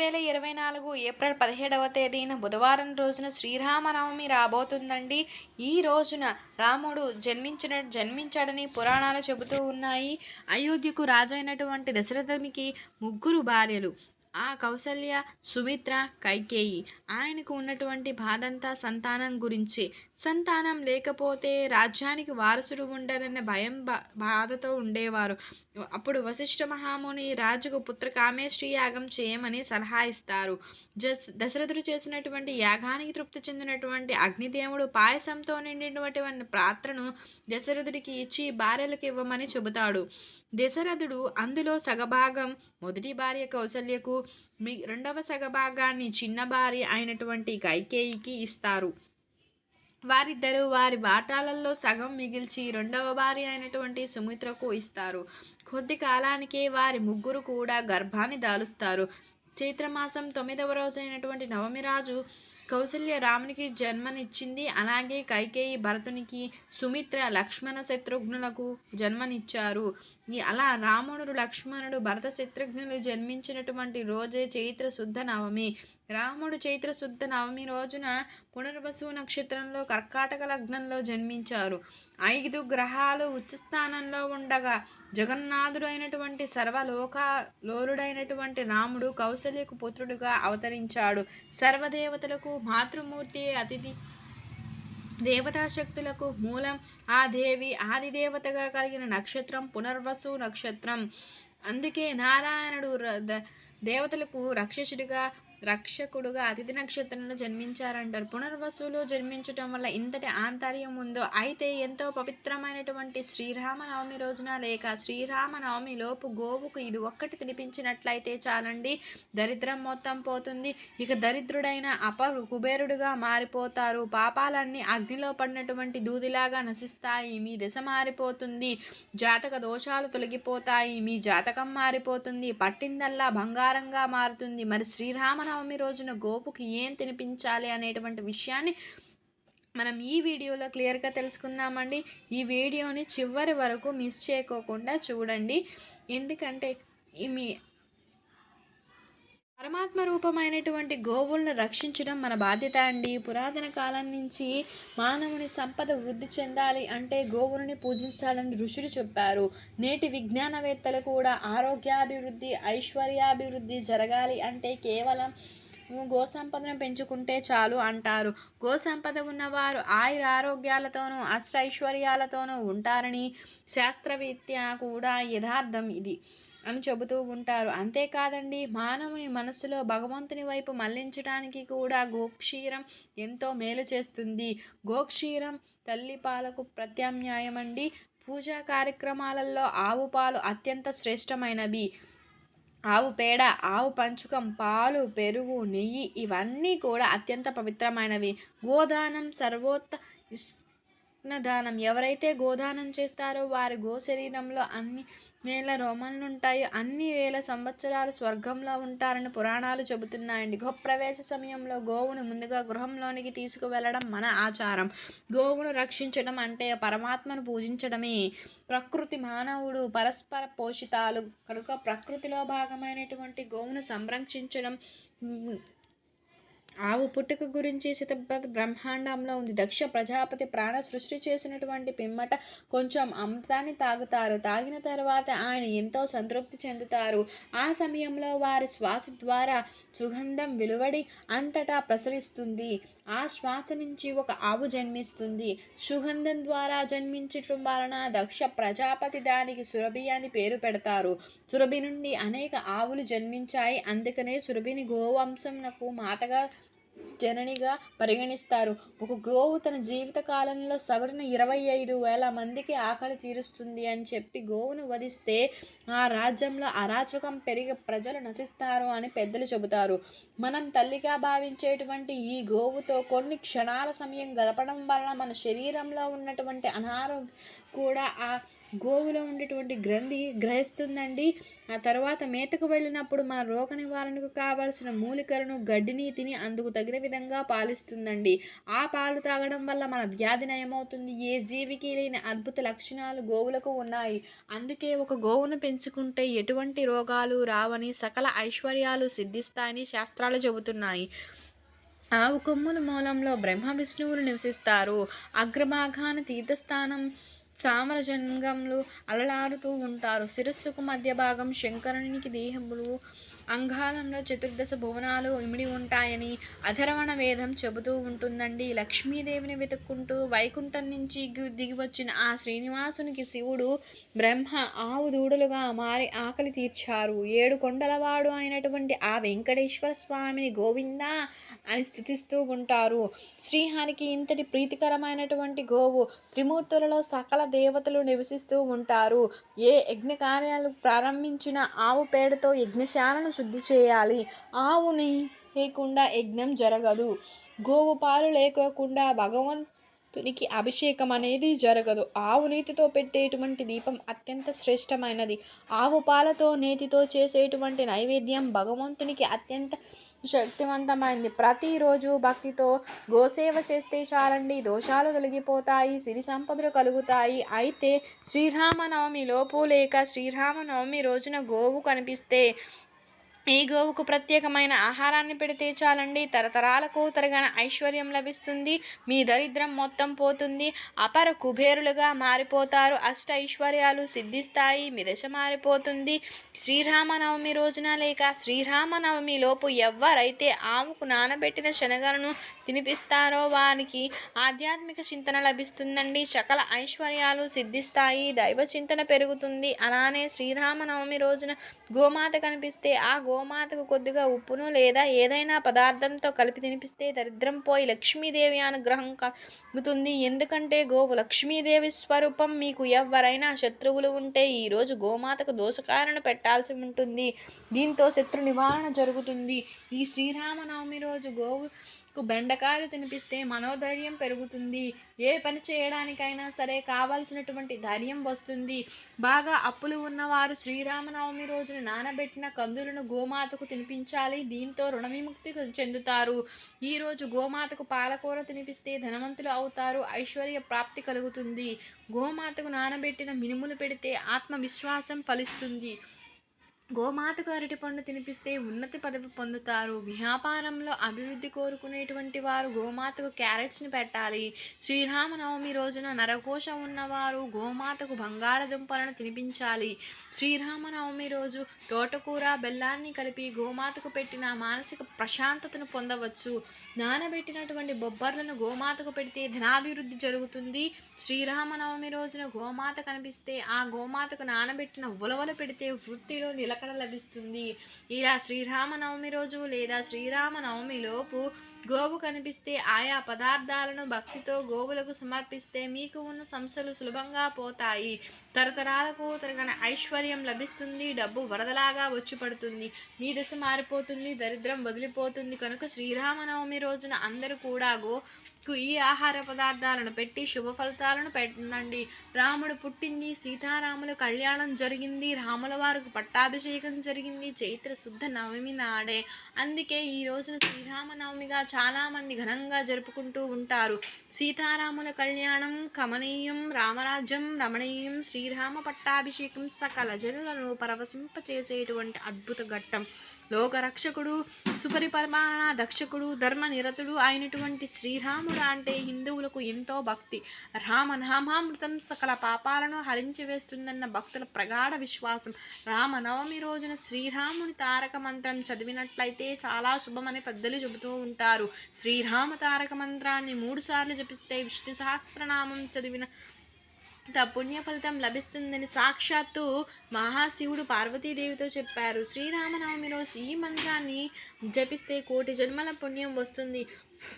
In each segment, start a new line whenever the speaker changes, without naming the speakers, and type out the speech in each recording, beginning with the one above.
వేల ఇరవై నాలుగు ఏప్రిల్ పదిహేడవ తేదీన బుధవారం రోజున శ్రీరామనవమి రాబోతుందండి. ఈ రోజున రాముడు జన్మించిన జన్మించాడని పురాణాలు చెబుతూ ఉన్నాయి. అయోధ్యకు రాజైనటువంటి దశరథునికి ముగ్గురు భార్యలు ఆ కౌసల్య సుమిత్ర కైకేయి. ఆయనకు ఉన్నటువంటి బాధంతా సంతానం గురించి సంతానం లేకపోతే రాజ్యానికి వారసుడు ఉండరన్న భయం బా- బాధతో ఉండేవారు. అప్పుడు వశిష్ఠ మహాముని రాజుకు పుత్ర కామేశ్రీ యాగం చేయమని సలహా ఇస్తారు. దశరథుడు చేసినటువంటి యాగానికి తృప్తి చెందినటువంటి అగ్నిదేవుడు పాయసంతో నిండినటువంటి పాత్రను దశరథుడికి ఇచ్చి భార్యలకు ఇవ్వమని చెబుతాడు. దశరథుడు అందులో సగభాగం మొదటి భార్య కౌశల్యకు మీ రెండవ సగభాగాన్ని చిన్న భార్య అయినటువంటి కైకేయికి ఇస్తారు. వారిద్దరూ వారి వాటాలలో సగం మిగిల్చి రెండవ భార్య అయినటువంటి సుమిత్రకు ఇస్తారు. కొద్ది కాలానికే వారి ముగ్గురు కూడా గర్భాన్ని దాలుస్తారు. చైత్రమాసం తొమ్మిదవ రోజైనటువంటి నవమి రాజు కౌసల్య రామునికి జన్మనిచ్చింది. అలాగే కైకేయి భరతునికి సుమిత్ర లక్ష్మణ శత్రుఘ్నులకు జన్మనిచ్చారు. అలా రాముడు లక్ష్మణుడు భరత శత్రుఘ్నులు జన్మించినటువంటి రోజే చైత్ర శుద్ధ నవమి. రాముడు చైత్రశుద్ధ నవమి రోజున పునర్వసు నక్షత్రంలో కర్కాటక లగ్నంలో జన్మించారు. ఐదు గ్రహాలు ఉచ్చస్థానంలో ఉండగా జగన్నాథుడు అయినటువంటి సర్వలోకలోలుడైనటువంటి రాముడు కౌశల్యకు పుత్రుడుగా అవతరించాడు. సర్వదేవతలకు మాతృమూర్తి అతిథి దేవతాశక్తులకు మూలం ఆ దేవి ఆదిదేవతగా కలిగిన నక్షత్రం పునర్వసు నక్షత్రం. అందుకే నారాయణుడు ర- ద- దేవతలకు రక్షసుడిగా రక్షకుడుగా అతిథి నక్షత్రంలో జన్మించారంటారు. పునర్వసులో జన్మించటం వల్ల ఇంతటి ఆంతర్యం ఉందో అయితే ఎంతో పవిత్రమైనటువంటి శ్రీరామనవమి రోజున లేక శ్రీరామనవమి లోపు గోవుకు ఇది ఒక్కటి తినిపించినట్లయితే చాలండి. దరిద్రం మొత్తం పోతుంది. ఇక దరిద్రుడైన అప కుబేరుడుగా మారిపోతారు. పాపాలన్నీ అగ్నిలో పడినటువంటి దూదిలాగా నశిస్తాయి. మీ దశ మారిపోతుంది. జాతక దోషాలు తొలగిపోతాయి. మీ జాతకం మారిపోతుంది. పట్టిందల్లా బంగారంగా మారుతుంది. మరి శ్రీరామనవమి రోజున గోపుకి ఏం తినిపించాలి అనేటువంటి విషయాన్ని మనం ఈ వీడియోలో క్లియర్గా తెలుసుకుందామండి. ఈ వీడియోని చివరి వరకు మిస్ చేయకోకుండా చూడండి. ఎందుకంటే మీ పరమాత్మ రూపమైనటువంటి గోవులను రక్షించడం మన బాధ్యత అండి. పురాతన కాలం నుంచి మానవుని సంపద వృద్ధి చెందాలి అంటే గోవులని పూజించాలని ఋషులు చెప్పారు. నేటి విజ్ఞానవేత్తలు కూడా ఆరోగ్యాభివృద్ధి ఐశ్వర్యాభివృద్ధి జరగాలి అంటే కేవలం గో సంపదను పెంచుకుంటే చాలు అంటారు. గో సంపద ఉన్నవారు ఆయుర ఆరోగ్యాలతోనూ అష్టైశ్వర్యాలతోనూ ఉంటారని శాస్త్రవేత్త కూడా యథార్థం ఇది. అని చెబుతూ ఉంటారు. అంతేకాదండి మానవుని మనసులో భగవంతుని వైపు మళ్ళించడానికి కూడా గోక్షీరం ఎంతో మేలు చేస్తుంది. గోక్షీరం తల్లి పాలకు ప్రత్యామ్నాయం అండి పూజా కార్యక్రమాలలో ఆవు పాలు అత్యంత శ్రేష్టమైనవి. ఆవు పేడ ఆవు పంచుకం పాలు పెరుగు నెయ్యి ఇవన్నీ కూడా అత్యంత పవిత్రమైనవి. గోదానం సర్వోత్త దానం ఎవరైతే గోదానం చేస్తారో వారి గో శరీరంలో అన్ని వేల రోమాలు అన్ని వేల సంవత్సరాలు స్వర్గంలో ఉంటారని పురాణాలు చెబుతున్నాయండి. గృహప్రవేశ సమయంలో గోవును ముందుగా గృహంలోనికి తీసుకువెళ్ళడం మన ఆచారం. గోవును రక్షించడం అంటే పరమాత్మను పూజించడమే. ప్రకృతి మానవుడు పరస్పర పోషితాలు. కనుక ప్రకృతిలో భాగమైనటువంటి గోవును సంరక్షించడం ఆవు పుట్టుక గురించి శతపథ బ్రహ్మాండంలో ఉంది. దక్ష ప్రజాపతి ప్రాణ సృష్టి చేసినటువంటి పిమ్మట కొంచెం అమృతాన్ని తాగుతారు. తాగిన తర్వాత ఆయన ఎంతో సంతృప్తి చెందుతారు. ఆ సమయంలో వారి శ్వాస ద్వారా సుగంధం వెలువడి అంతటా ప్రసరిస్తుంది. ఆ శ్వాస నుంచి ఒక ఆవు జన్మిస్తుంది. సుగంధం ద్వారా జన్మించటం వలన దక్ష ప్రజాపతి దానికి సురభి అని పేరు పెడతారు. సురభి నుండి అనేక ఆవులు జన్మించాయి. అందుకనే సురభిని గోవంశంకు మాతగా జననిగా పరిగణిస్తారు. ఒక గోవు తన జీవిత కాలంలో సగటున ఇరవై ఐదు వేల మందికి ఆకలి తీరుస్తుంది అని చెప్పి గోవును వధిస్తే ఆ రాజ్యంలో అరాచకం పెరిగి ప్రజలు నశిస్తారు అని పెద్దలు చెబుతారు. మనం తల్లిగా భావించేటువంటి ఈ గోవుతో కొన్ని క్షణాల సమయం గడపడం వల్ల మన శరీరంలో ఉన్నటువంటి అనారోగ్యం కూడా ఆ గోవులో ఉండేటువంటి గ్రంథి గ్రహిస్తుందండి. ఆ తర్వాత మేతకు వెళ్ళినప్పుడు మన రోగ నివారణకు కావాల్సిన మూలికలను గడ్డిని తిని అందుకు తగిన విధంగా పాలిస్తుందండి. ఆ పాలు తాగడం వల్ల మన వ్యాధి నయమవుతుంది. ఏ జీవికి లేని అద్భుత లక్షణాలు గోవులకు ఉన్నాయి. అందుకే ఒక గోవును పెంచుకుంటే ఎటువంటి రోగాలు రావని సకల ఐశ్వర్యాలు సిద్ధిస్తాయని శాస్త్రాలు చెబుతున్నాయి. ఆవు కొమ్ముల మూలంలో బ్రహ్మ విష్ణువులు నివసిస్తారు. అగ్రభాగాన తీర్థస్థానం సామరజంగంలో అలలారుతూ ఉంటారు. శిరస్సుకు మధ్య భాగం శంకరునికి దేహములు అంగాలంలో చతుర్దశ భువనాలు ఇమిడి ఉంటాయని అధర్వణ వేదం చెబుతూ ఉంటుందండి. లక్ష్మీదేవిని వెతుక్కుంటూ వైకుంఠం నుంచి దిగివచ్చిన దిగి వచ్చిన ఆ శ్రీనివాసునికి శివుడు బ్రహ్మ ఆవు దూడలుగా మారి ఆకలి తీర్చారు. ఏడు కొండలవాడు అయినటువంటి ఆ వెంకటేశ్వర స్వామిని గోవిందా అని స్థుతిస్తూ ఉంటారు. శ్రీహరికి ఇంతటి ప్రీతికరమైనటువంటి గోవు త్రిమూర్తులలో సకల దేవతలు నివసిస్తూ ఉంటారు. ఏ యజ్ఞ కార్యాలు ప్రారంభించిన ఆవు పేడతో యజ్ఞశాలను శుద్ధి చేయాలి. ఆవుని లేకుండా యజ్ఞం జరగదు. గోవు పాలు లేకోకుండా భగవంతునికి అభిషేకం అనేది జరగదు. ఆవు నీతితో పెట్టేటువంటి దీపం అత్యంత శ్రేష్టమైనది. ఆవు పాలతో నేతితో చేసేటువంటి నైవేద్యం భగవంతునికి అత్యంత శక్తివంతమైంది. ప్రతిరోజు భక్తితో గోసేవ చేస్తే చాలండి. దోషాలు తొలగిపోతాయి సిరి సంపదలు కలుగుతాయి. అయితే శ్రీరామనవమి లోపు లేక శ్రీరామనవమి రోజున గోవు కనిపిస్తే ఈ గోవుకు ప్రత్యేకమైన ఆహారాన్ని పెడితే చాలండి. తరతరాలకు తరగన ఐశ్వర్యం లభిస్తుంది. మీ దరిద్రం మొత్తం పోతుంది. అపర కుబేరులుగా మారిపోతారు. అష్ట ఐశ్వర్యాలు సిద్ధిస్తాయి. మీ దశ మారిపోతుంది. శ్రీరామనవమి రోజున లేక శ్రీరామనవమి లోపు ఎవరైతే ఆవుకు నానబెట్టిన శనగలను తినిపిస్తారో వారికి ఆధ్యాత్మిక చింతన లభిస్తుందండి. సకల ఐశ్వర్యాలు సిద్ధిస్తాయి. దైవ చింతన పెరుగుతుంది. అలానే శ్రీరామనవమి రోజున గోమాత కనిపిస్తే ఆ గోమాతకు కొద్దిగా ఉప్పును లేదా ఏదైనా పదార్థంతో కలిపి తినిపిస్తే దరిద్రం పోయి లక్ష్మీదేవి అనుగ్రహం కలుగుతుంది. ఎందుకంటే గోవు లక్ష్మీదేవి స్వరూపం మీకు ఎవరైనా శత్రువులు ఉంటే ఈరోజు గోమాతకు దోషకారణ పెట్టాల్సి ఉంటుంది. దీంతో శత్రు నివారణ జరుగుతుంది. ఈ శ్రీరామనవమి రోజు గోవుకు బెండ బెండకాయలు తినిపిస్తే మనోధైర్యం పెరుగుతుంది. ఏ పని చేయడానికైనా సరే కావాల్సినటువంటి ధైర్యం వస్తుంది. బాగా అప్పులు ఉన్నవారు శ్రీరామనవమి రోజున నానబెట్టిన కందులను గోమాతకు తినిపించాలి. దీంతో రుణ విముక్తి చెందుతారు ఈరోజు గోమాతకు పాలకూర తినిపిస్తే ధనవంతులు అవుతారు. ఐశ్వర్య ప్రాప్తి కలుగుతుంది. గోమాతకు నానబెట్టిన మినుములు పెడితే ఆత్మవిశ్వాసం ఫలిస్తుంది. గోమాతకు అరటిపండు తినిపిస్తే ఉన్నతి పదవి పొందుతారు. వ్యాపారంలో అభివృద్ధి కోరుకునేటువంటి వారు గోమాతకు క్యారెట్స్ని పెట్టాలి. శ్రీరామనవమి రోజున నరకోశం ఉన్నవారు గోమాతకు బంగాళదుంపలను తినిపించాలి. శ్రీరామనవమి రోజు తోటకూర బెల్లాన్ని కలిపి గోమాతకు పెట్టిన మానసిక ప్రశాంతతను పొందవచ్చు. నానబెట్టినటువంటి బొబ్బర్లను గోమాతకు పెడితే ధనాభివృద్ధి జరుగుతుంది. శ్రీరామనవమి రోజున గోమాత కనిపిస్తే ఆ గోమాతకు నానబెట్టిన ఉలవలు పెడితే వృత్తిలో ఎక్కడ లభిస్తుంది? ఇలా శ్రీరామనవమి రోజు లేదా శ్రీరామనవమి లోపు గోవు కనిపిస్తే ఆయా పదార్థాలను భక్తితో గోవులకు సమర్పిస్తే మీకు ఉన్న సమస్యలు సులభంగా పోతాయి. తరతరాలకు తరగని ఐశ్వర్యం లభిస్తుంది డబ్బు వరదలాగా వచ్చి పడుతుంది మీ దశ మారిపోతుంది దరిద్రం వదిలిపోతుంది. కనుక శ్రీరామనవమి రోజున అందరూ కూడా గోకు ఈ ఆహార పదార్థాలను పెట్టి శుభ ఫలితాలను పెట్టండి. రాముడు పుట్టింది సీతారాముల కళ్యాణం జరిగింది రాముల వారికి పట్టాభిషేకం జరిగింది చైత్ర శుద్ధ నవమి నాడే. అందుకే ఈ రోజున శ్రీరామనవమిగా చాలామంది ఘనంగా జరుపుకుంటూ ఉంటారు. సీతారాముల కళ్యాణం కమనీయం రామరాజ్యం రమణీయం శ్రీరామ పట్టాభిషేకం సకల జనులను పరవశింపచేసేటువంటి అద్భుత ఘట్టం. లోకరక్షకుడు సుపరిపరమాణ దక్షకుడు ధర్మనిరతుడు అయినటువంటి శ్రీరాముడు అంటే హిందువులకు ఎంతో భక్తి. రామనామామృతం సకల పాపాలను హరించి వేస్తుందన్న భక్తుల ప్రగాఢ విశ్వాసం. రామనవమి రోజున శ్రీరాముని తారక మంత్రం చదివినట్లయితే చాలా శుభమని పెద్దలు చెబుతూ ఉంటారు. శ్రీరామ తారక మంత్రాన్ని మూడుసార్లు జపిస్తే విష్ణు సహస్రనామం చదివిన పుణ్య ఫలితం లభిస్తుందని సాక్షాత్తు మహాశివుడు పార్వతీదేవితో చెప్పారు. శ్రీరామనవమి రోజు ఈ మంత్రాన్ని జపిస్తే కోటి జన్మల పుణ్యం వస్తుంది.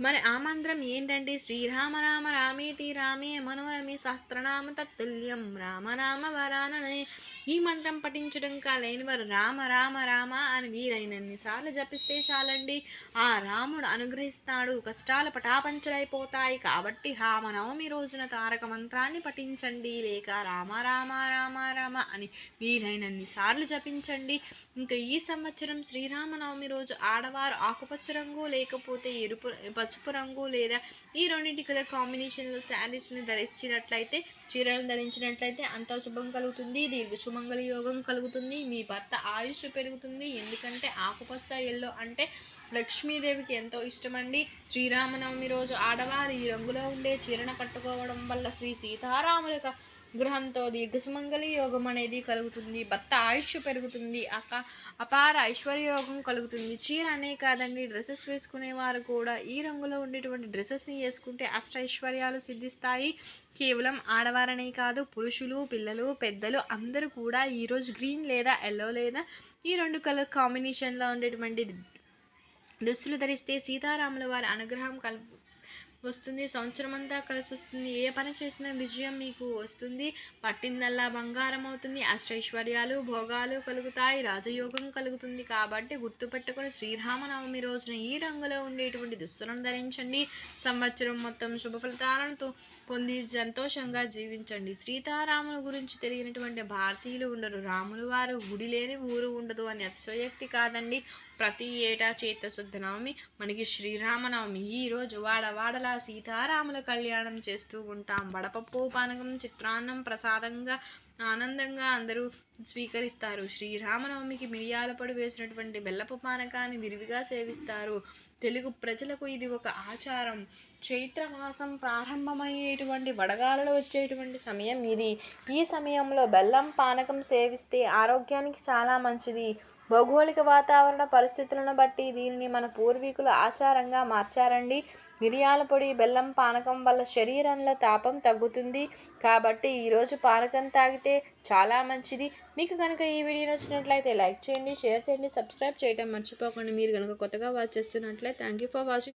మరి ఆ మంత్రం ఏంటంటే శ్రీరామ రామ రామేతి రామే మనోరమే శాస్త్రనామ తత్తుల్యం రామనామ వరాననే. ఈ మంత్రం పఠించడం కాలేని వారు రామ రామ రామ అని వీలైనన్ని సార్లు జపిస్తే చాలండి. ఆ రాముడు అనుగ్రహిస్తాడు. కష్టాలు పటాపంచలైపోతాయి కాబట్టి రామనవమి రోజున తారక మంత్రాన్ని పఠించండి. లేక రామ రామ రామ రామ అని వీలైనన్ని సార్లు జపించండి. ఇంకా ఈ సంవత్సరం శ్రీరామనవమి రోజు ఆడవారు ఆకుపచ్చ రంగు లేకపోతే ఎరుపు పసుపు రంగు లేదా ఈ రెండింటి కదా కాంబినేషన్లో శారీస్ని ధరించినట్లయితే చీరలను ధరించినట్లయితే అంత శుభం కలుగుతుంది దీర్ఘ సుమంగళ యోగం కలుగుతుంది మీ భర్త ఆయుష్ పెరుగుతుంది. ఎందుకంటే ఆకుపచ్చ ఎల్లో అంటే లక్ష్మీదేవికి ఎంతో ఇష్టమండి. శ్రీరామనవమి రోజు ఆడవారు ఈ రంగులో ఉండే చీరను కట్టుకోవడం వల్ల శ్రీ సీతారాముల గృహంతో దీర్ఘసుమంగళి యోగం అనేది కలుగుతుంది. భర్త ఆయుష్ పెరుగుతుంది. అక అపార ఐశ్వర్యయోగం కలుగుతుంది. చీర అనే కాదండి డ్రెస్సెస్ వేసుకునేవారు కూడా. ఈ రంగులో ఉండేటువంటి డ్రెస్సెస్ని వేసుకుంటే అష్ట ఐశ్వర్యాలు సిద్ధిస్తాయి. కేవలం ఆడవారనే కాదు పురుషులు పిల్లలు పెద్దలు అందరూ కూడా ఈరోజు గ్రీన్ లేదా ఎల్లో లేదా ఈ రెండు కలర్ కాంబినేషన్లో ఉండేటువంటి దుస్తులు ధరిస్తే సీతారాముల వారి అనుగ్రహం కల్ వస్తుంది. సంవత్సరం అంతా కలిసి వస్తుంది. ఏ పని చేసినా విజయం మీకు వస్తుంది. పట్టిందల్లా బంగారం అవుతుంది. అష్టైశ్వర్యాలు భోగాలు కలుగుతాయి. రాజయోగం కలుగుతుంది కాబట్టి గుర్తుపెట్టుకొని శ్రీరామనవమి రోజున ఈ రంగులో ఉండేటువంటి దుస్తులను ధరించండి. సంవత్సరం మొత్తం శుభ ఫలితాలను పొంది సంతోషంగా జీవించండి. సీతారాముల గురించి తెలియనటువంటి భారతీయులు ఉండరు. రాములు వారు గుడి లేని ఊరు ఉండదు అని అతిశయోక్తి కాదండి. ప్రతి ఏటా చైత్రశుద్ధ నవమి మనకి శ్రీరామనవమి. ఈ రోజు సీతారాముల కళ్యాణం చేస్తూ ఉంటాం. వడపప్పు పానకం చిత్రాన్నం ప్రసాదంగా ఆనందంగా అందరూ స్వీకరిస్తారు. శ్రీరామనవమికి మిరియాల పొడి వేసినటువంటి బెల్లపు పానకాన్ని విరివిగా సేవిస్తారు. తెలుగు ప్రజలకు ఇది ఒక ఆచారం. చైత్ర మాసం ప్రారంభమయ్యేటువంటి వడగాలలో వచ్చేటువంటి సమయం ఇది. ఈ సమయంలో బెల్లం పానకం సేవిస్తే ఆరోగ్యానికి చాలా మంచిది. భౌగోళిక వాతావరణ పరిస్థితులను బట్టి దీనిని మన పూర్వీకులు ఆచారంగా మార్చారండి. మిరియాల పొడి బెల్లం పానకం వల్ల శరీరంలో తాపం తగ్గుతుంది. కాబట్టి ఈరోజు పానకం తాగితే చాలా మంచిది. మీకు కనుక ఈ వీడియో నచ్చినట్లయితే లైక్ చేయండి షేర్ చేయండి సబ్స్క్రైబ్ చేయడం మర్చిపోకండి. మీరు కనుక కొత్తగా వాచ్ చేస్తున్నట్లయితే థ్యాంక్ యూ ఫర్ వాచింగ్.